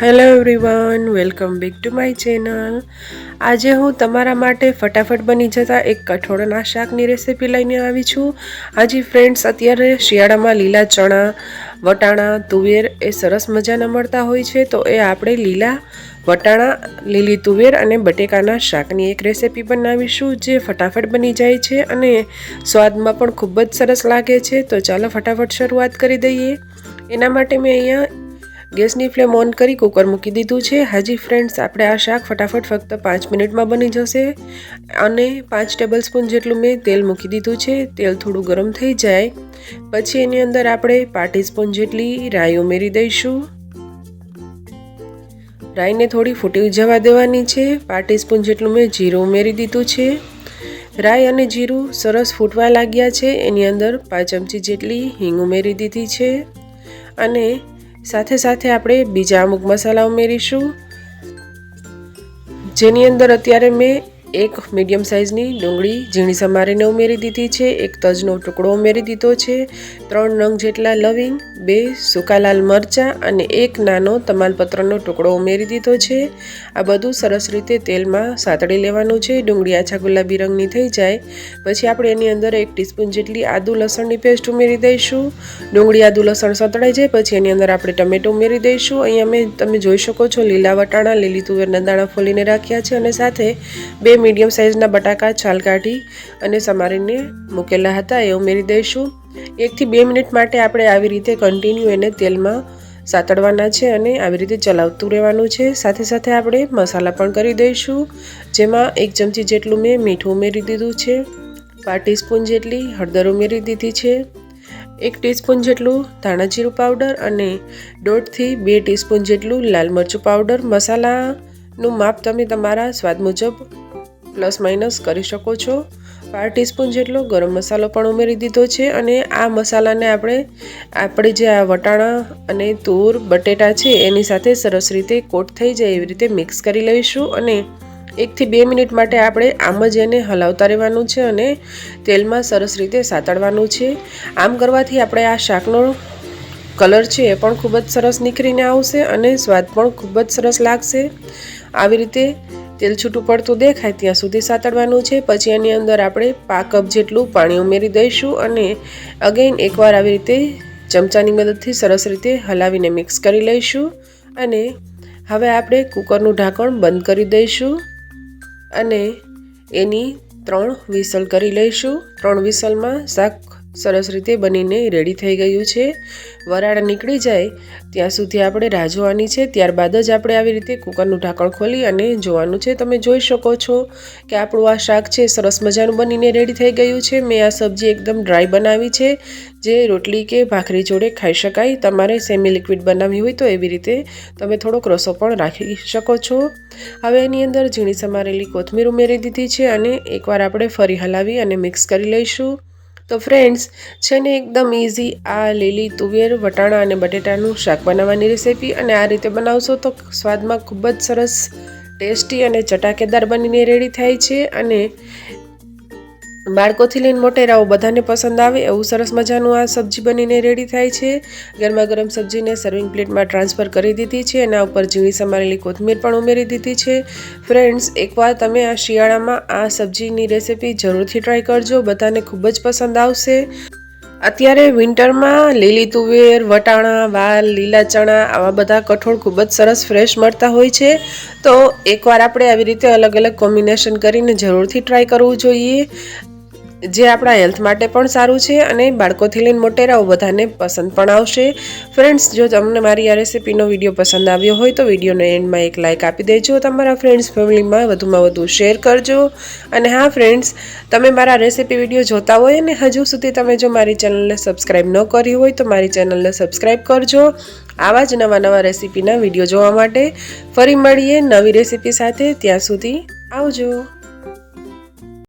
Hello everyone, welcome back to my channel. આજે હું તમારા માટે ફટાફટ બની જતા એક કઠોળના શાકની રેસીપી લઈને આવી છું. આજે ફ્રેન્ડ્સ, અત્યારે શિયાળામાં લીલા ચણા, વટાણા, તુવેર એ સરસ મજાના મળતા હોય છે, તો એ આપણે લીલા વટાણા, લીલી તુવેર અને બટેકાના શાકની એક રેસીપી બનાવીશું, જે ફટાફટ બની જાય છે અને સ્વાદમાં પણ ખૂબ જ સરસ લાગે છે. તો ચાલો ફટાફટ શરૂઆત કરી દઈએ. એના માટે મેં અહીંયા ગેસની ફ્લેમ ઓન કરી કુકર મૂકી દીધું છે. હજી ફ્રેન્ડ્સ, આપણે આ શાક ફટાફટ ફક્ત પાંચ મિનિટમાં બની જશે અને પાંચ ટેબલ સ્પૂન જેટલું મેં તેલ મૂકી દીધું છે. તેલ થોડું ગરમ થઈ જાય. પછી એની અંદર આપણે પાર્ટી સ્પૂન જેટલી રાઈ ઉમેરી દઈશું. રાઈને થોડી ફૂટી જવા દેવાની છે. પાર્ટી સ્પૂન જેટલું મેં જીરું ઉમેરી દીધું છે. રાઈ અને જીરું સરસ ફૂટવા લાગ્યા છે. એની અંદર પાંચ ચમચી જેટલી હિંગ ઉમેરી દીધી છે. અને સાથે સાથે આપણે બીજા અમુક મસાલા ઉમેરીશું. જેની અંદર અત્યારે મેં એક મીડિયમ સાઇઝની ડુંગળી ઝીણી સમારીને ઉમેરી દીધી છે. એક તજનો ટુકડો ઉમેરી દીધો છે. ત્રણ નંગ જેટલા લવિંગ, બે સૂકા લાલ મરચાં અને એક નાનો તમાલપત્રનો ટુકડો ઉમેરી દીધો છે. આ બધું સરસ રીતે તેલમાં સાતળી લેવાનું છે. ડુંગળી આછા ગુલાબી રંગની થઈ જાય. પછી આપણે એની અંદર એક ટીસ્પૂન જેટલી આદુ લસણની પેસ્ટ ઉમેરી દઈશું. ડુંગળી આદુ લસણ સતળાઈ જાય. પછી એની અંદર આપણે ટમેટો ઉમેરી દઈશું. અહીંયા મેં, તમે જોઈ શકો છો, લીલા વટાણા, લીલી તુવેરના દાણા ફોલીને રાખ્યા છે અને સાથે બે મીડિયમ સાઇઝના બટાકા છાલ કાઢી અને સમારીને મૂકેલા હતા. એ ઉમેરી દઈશું. એકથી બે મિનિટ માટે આપણે આવી રીતે કન્ટિન્યુ એને તેલમાં સાતડવાના છે અને આવી રીતે ચલાવતું રહેવાનું છે. સાથે સાથે આપણે મસાલા પણ કરી દઈશું. જેમાં એક ચમચી જેટલું મેં મીઠું ઉમેરી દીધું છે. પાંચ ટીસ્પૂન જેટલી હળદર ઉમેરી દીધી છે. એક ટીસ્પૂન જેટલું ધાણા જીરું પાવડર અને દોઢથી બે ટીસ્પૂન જેટલું લાલ મરચું પાવડર. મસાલાનું માપ તમે તમારા સ્વાદ મુજબ પ્લસ માઇનસ કરી શકો છો. બાર ટીસ્પૂન જેટલો ગરમ મસાલો પણ ઉમેરી દીધો છે અને આ મસાલાને આપણે આપણે જે આ વટાણા અને તૂર, બટેટા છે એની સાથે સરસ રીતે કોટ થઈ જાય એવી રીતે મિક્સ કરી લઈશું અને એકથી બે મિનિટ માટે આપણે આમ જ એને હલાવતા રહેવાનું છે અને તેલમાં સરસ રીતે સાતળવાનું છે. આમ કરવાથી આપણે આ શાકનો કલર છે એ પણ ખૂબ જ સરસ નીકળીને આવશે અને સ્વાદ પણ ખૂબ જ સરસ લાગશે. આવી રીતે તેલ છૂટું પડતું દેખાય ત્યાં સુધી સાતડવાનું છે. પછી એની અંદર આપણે પા કપ જેટલું પાણી ઉમેરી દઈશું અને અગેન એકવાર આવી રીતે ચમચાની મદદથી સરસ રીતે હલાવીને મિક્સ કરી લઈશું અને હવે આપણે કુકરનું ઢાંકણ બંધ કરી દઈશું અને એની ત્રણ વિસલ કરી લઈશું. ત્રણ વિસલમાં શાક સરસ રીતે બનીને રેડી થઈ ગયું છે. વરાળ નીકળી જાય ત્યાં સુધી આપણે રાહ જોવાની છે. ત્યારબાદ જ આપણે આવી રીતે કુકરનું ઢાંકણ ખોલી અને જોવાનું છે. તમે જોઈ શકો છો કે આપણું આ શાક છે સરસ મજાનું બનીને રેડી થઈ ગયું છે. મેં આ સબ્જી એકદમ ડ્રાય બનાવી છે, જે રોટલી કે ભાખરી જોડે ખાઈ શકાય. તમારે સેમી લિક્વિડ બનાવવી હોય તો એવી રીતે તમે થોડો રસો પણ રાખી શકો છો. હવે એની અંદર ઝીણી સમારેલી કોથમીર ઉમેરી દીધી છે અને એકવાર આપણે ફરી હલાવી અને મિક્સ કરી લઈશું. તો ફ્રેન્ડ્સ છે ને એકદમ ઇઝી આ લીલી તુવેર, વટાણા અને બટેટાનું શાક બનાવવાની રેસીપી અને આ રીતે બનાવશો તો સ્વાદમાં ખૂબ જ સરસ ટેસ્ટી અને ચટાકેદાર બનીને રેડી થાય છે અને બાળકોથી લઈને મોટેરાઓ બધાને પસંદ આવે એવું સરસ મજાનું આ સબ્જી બનીને રેડી થાય છે. ગરમા ગરમ સબ્જીને સર્વિંગ પ્લેટમાં ટ્રાન્સફર કરી દીધી છે એના ઉપર ઝીણી સમારેલી કોથમીર પણ ઉમેરી દીધી છે. ફ્રેન્ડ્સ એકવાર તમે આ શિયાળામાં આ સબ્જીની રેસીપી જરૂરથી ટ્રાય કરજો. બધાને ખૂબ જ પસંદ આવશે. અત્યારે વિન્ટરમાં લીલી તુવેર, વટાણા, વાલ, લીલા ચણા આવા બધા કઠોળ ખૂબ જ સરસ ફ્રેશ મળતા હોય છે. તો એકવાર આપણે આવી રીતે અલગ અલગ કોમ્બિનેશન કરીને જરૂરથી ટ્રાય કરવું જોઈએ. જે આપણા હેલ્થ માટે પણ સારું છે અને બાળકોથી લઈને મોટેરાઓ બધાને પસંદ પણ આવશે. ફ્રેન્ડ્સ જો તમને મારી આ રેસીપીનો વીડિયો પસંદ આવ્યો હોય તો વિડીયોને એન્ડમાં એક લાઇક આપી દેજો. તમારા ફ્રેન્ડ્સ ફેમિલીમાં વધુમાં વધુ શેર કરજો. અને હા ફ્રેન્ડ્સ તમે મારા રેસીપી વીડિયો જોતા હોય અને હજુ સુધી તમે જો મારી ચેનલને સબસ્ક્રાઈબ ન કરી હોય તો મારી ચેનલને સબસ્ક્રાઈબ કરજો. આવા જ નવા નવા રેસીપીના વીડિયો જોવા માટે. ફરી મળીએ નવી રેસીપી સાથે. ત્યાં સુધી આવજો.